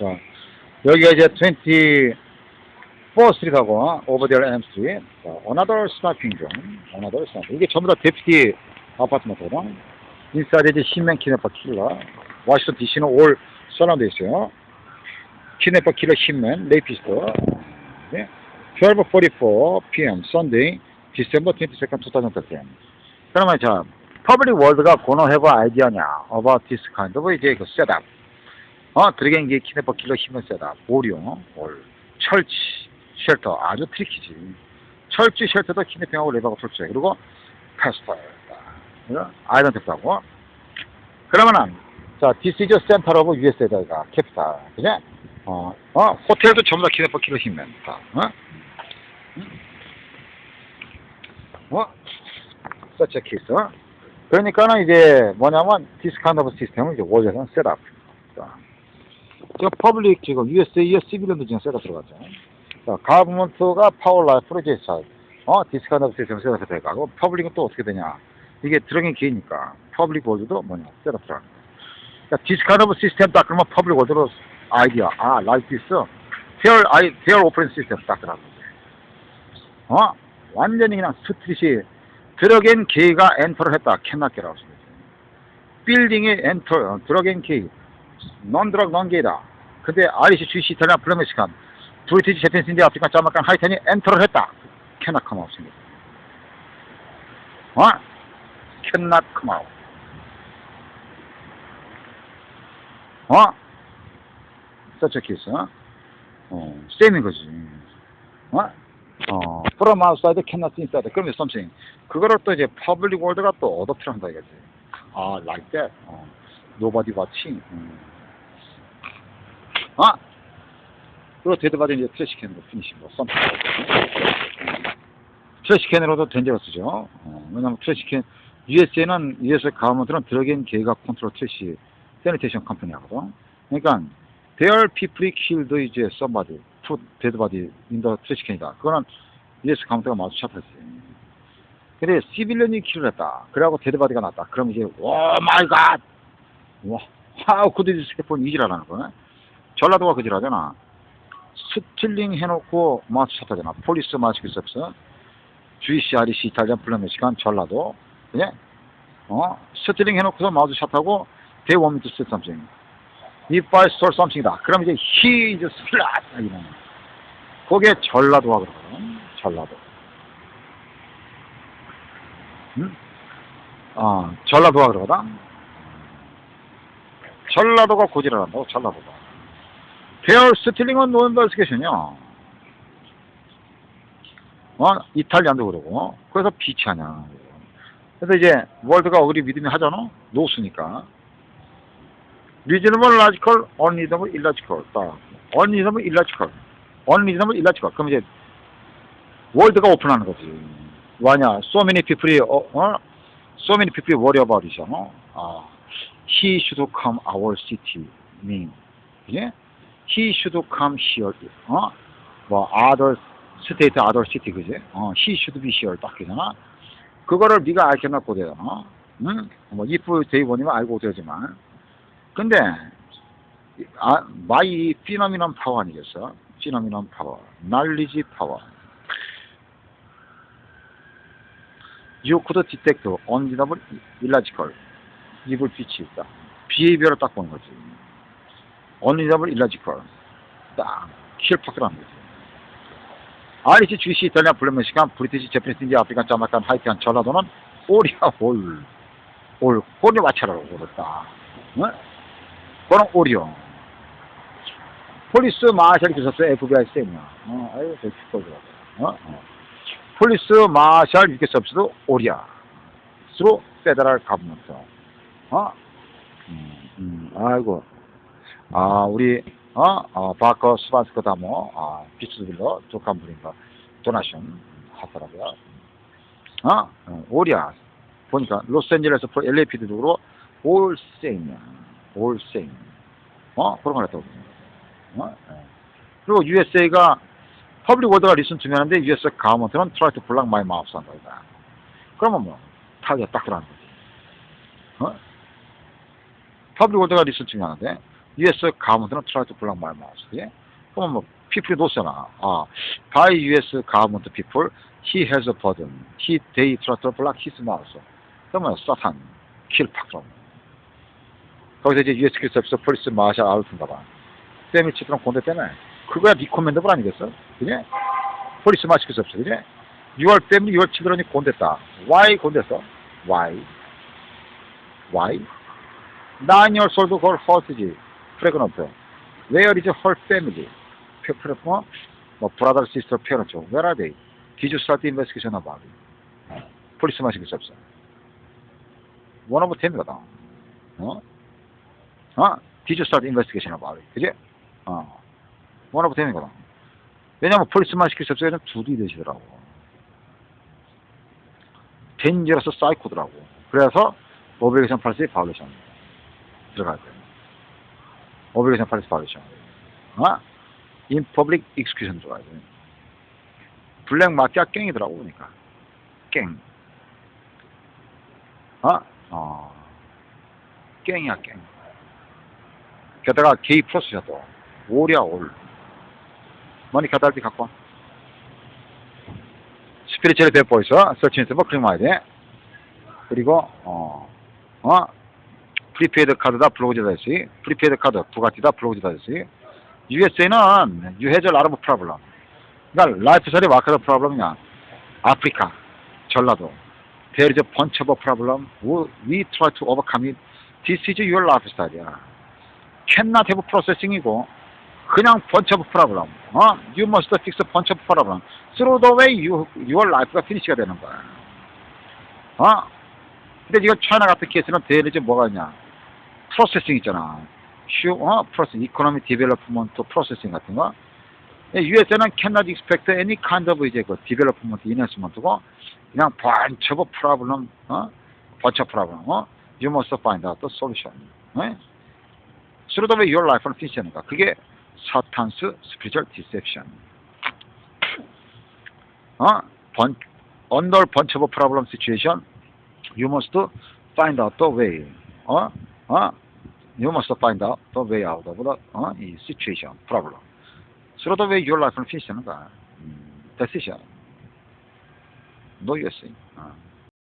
자, 여기가 이제 24 스트리트하고 오버데어 M 스트리트. 자, another sniping zone. another sniping. 이게 전부 다 데피티 아파트먼트거든. 인사이드 이제 신맨 키네파 킬러. 워싱턴 DC는 올 서라운드 있어요. 키네파 킬러 신맨, 레이피스터. 네. 12.44 p.m. Sunday, December 22nd, 2013. 그러면 자, 퍼블릭 월드가 have an idea냐 about this kind of 이제 그 셋업. 어, 드래곤 게 키네퍼 킬러 힘을 셋업. 오리오, 올, 철치, 쉘터. 아주 트리키지. 철치 쉘터도 키네핑하고 레버가 설치해. 그리고 패스터. 아이덴티프하고. 그러면은, 자, is center of USA가 캐피탈. 그지? 어, 어, 호텔도 전부 다 키네퍼 킬러 힘면. 다. 어? 어? case. 어? 그러니까는 이제 뭐냐면 kind of system을 이제 월드에서는 셋업. 자, 저 퍼블릭 지금 USA의 시빌런도 지금 셋업 들어갔죠. 자, 가버먼트가 파워 라이 프로 이제 자, 어, of system 셋업 들어가고 퍼블릭은 또 어떻게 되냐? 이게 들어간 기회니까 퍼블릭 월드도 뭐냐 셋업 들어가. 자, this kind of system 딱 그러면 퍼블릭 월드로 아이디어 아 like this their I their operating system 딱 들어가. 어? 완전히 그냥 스트릿이 드러겐 K가 엔터를 했다. 캔낫게라고 했습니다. 빌딩에 엔터, 드러겐 K, non-drug, non-gay다. 근데 아리시, GC, 이탈리아, 플라메시칸, 브리티지, 제펜스, 인디아, 아프리카, 자마칸, 하이탄이 엔터를 했다. 캔낫 컴아웃입니다. 어? 캔낫 컴아웃. 어? 서치 케이스. 어, 쌤인 거지. 어? 어, from outside cannot inside. 그러면 something. 그거를 또 이제 public world가 또 어도트를 한다 이거지. 아, like that. 어. nobody watching. 음. 아! 그리고 데드바디 이제 트래시 캔으로 피니시 뭐, something. 트래시 캔으로도 덴저러스죠. 어, 왜냐면 트래시 캔, USA는, US 가문들은 드러겐 계가 컨트롤 트래시, 세니테이션 컴퍼니 하거든. 그러니까, their people killed 이제 somebody. 투 데드바디 인더 트래시캔이다. 그거는 US 카운트가 마주쳤었지. 근데 시빌런이 킬을 했다. 그래갖고 데드 바디가 났다. 그럼 이제 오 마이 갓! 와, 하우 쿠드 디스 해폰 이지라는 거네. 전라도가 그지라잖아. 스틸링 해놓고 마주쳤다잖아. 폴리스 마스크스업스 주이시 아리시 이탈리안 플라메시칸 전라도. 그냥 어 스틸링 해놓고서 마주쳤다고 they want me to say something. if I stole something이다. 그럼 이제 he is splat 이런. 그게 전라도가 그러거든. 전라도. 응? 어, 전라도가 그러거든. 전라도가 고지를 한다고 전라도가. 페어 스틸링은 노인버스케션이야. 어, 이탈리안도 그러고. 그래서 비치하냐. 그래서 이제 월드가 우리 믿음이 하잖아. 노스니까. reasonable, logical, unreasonable, illogical. 딱. unreasonable, illogical. unreasonable, illogical. 그럼 이제 월드가 오픈하는 거지. 뭐냐? So many people이 어, 어? So many people worry about 이잖아. 아, he should come our city. 그지? He should come here. 어? 뭐 other state, other city 그지? 어, he should be here 딱 그잖아. 그거를 네가 알켜놓고 되잖아. 응? 뭐 if they 원이면 알고 되지만. 근데 아, 마이 피노미넌 파워 아니겠어? 피노미넌 파워, 날리지 파워. You could detect undeniable illogical evil 빛이 있다. 비헤이비어를 딱 보는 거지. Undeniable illogical. 딱 킬파크라는 거지. 아리시 주시 이탈리아 블루메시칸 브리티시 제프니스 인디아 아프리칸 자마칸 하이티안 전라도는 오리아 올. 올. 홀이 맞춰라고 그랬다. 어? 그건 오리오. 폴리스 마샬이 주셨어요. FBI 쌤이야. 어, 아유, 저 축구 좋아. 어? 어. 폴리스 마샬 서비스도 오리아. 스로 페더럴 가브먼트. 어? 음, 음, 아이고. 아, 우리, 어, 어, 바커 스바스코 다모, 아, 비츠빌러, 조칸 브린가, 도나션 하더라고요. 어? 어, 오리아. 보니까, 로스앤젤레스 LAPD 쪽으로 올 쌤이야. 올 쌤. 어? 그런 걸 했다고. 어? 예. 그리고 USA가 퍼블릭 워드가 리슨 중요한데 US 가버먼트는 try to block my mouth 한다. 이거야. 그러면 뭐 타겟 딱 들어가는 거지. 어? 퍼블릭 워드가 리슨 중요한데 US to block my mouth. 그지? 그러면 뭐 people이 놓잖아. 아, by US government people, he has a burden. He, they try to block his mouth. 그러면 사탄, 킬팍 그럼. 거기서 이제 US 기술서 폴리스 마샬 아웃인가 봐. 쌤이 치트랑 공대 때문에 그거야 리코멘더블 아니겠어? 그지? 폴리스 마샬 기술서 그지? 6월 때문에 6월 치드런이 공됐다. Why 공됐어? Why? Why? Nine years old girl hurt지. Pregnant. Where is her family? 뭐? 뭐 brother, sister, parents. Where are they? Did you start the investigation about it? 폴리스 마샬 기술서. One of them이거든. 어? 어? Did you start the investigation about it? 그지? 어. Of them이거든. 왜냐면 폴리스 마샬 기술서에는 두이 되시더라고. 덴저러스 사이코더라고. 그래서 오브리게이션 팔시 바울레이션 들어가야 돼. 오브리게이션 팔시 바울레이션. 어? 인 퍼블릭 익스큐션 들어가야 돼. 블랙 마피아 깽이더라고 보니까. 깽. 어? 어. 깽이야 깽. 게다가 게이 플러스야 또. 올이야 올. 머니 가달비 갖고 와. 스피리추얼 배포 있어. 서치인스 뭐 클릭 돼. 그리고 어, 어, 프리페이드 카드다 블로그지다 했지. 프리페이드 카드 부가티다 블로그지다 했지. USA는 유해절 아르브 프로블럼. 그러니까 라이프살이 와카드 프로블럼이냐. 아프리카, 전라도. There is a bunch of problem. We try to overcome it. This is your lifestyle이야. cannot have processing이고 그냥 bunch of problem. 어? You must fix a bunch of problem. Through the way you, your life가 finish가 되는 거야. 어? 근데 이거 차이나 같은 케이스는 대리지 뭐가 있냐? 프로세싱 있잖아. 휴, 어? 프로세싱, 이코노미 디벨롭먼트 프로세싱 같은 거. USA는 cannot expect any kind of 이제 그 디벨롭먼트 이너스먼트고 그냥 bunch of problem, 어? bunch of problem, 어? You must find out the solution. 어? Through the way your life는 finish하는 거야. 그게 사탄스 스피리추얼 디셉션. 어? 번, under bunch of problem situation, you must find out the way. 어? 어? You must find out the way out of the 어? 이 situation, problem. Through the way your life는 finish하는 거야. 음, decision. No USA. 어.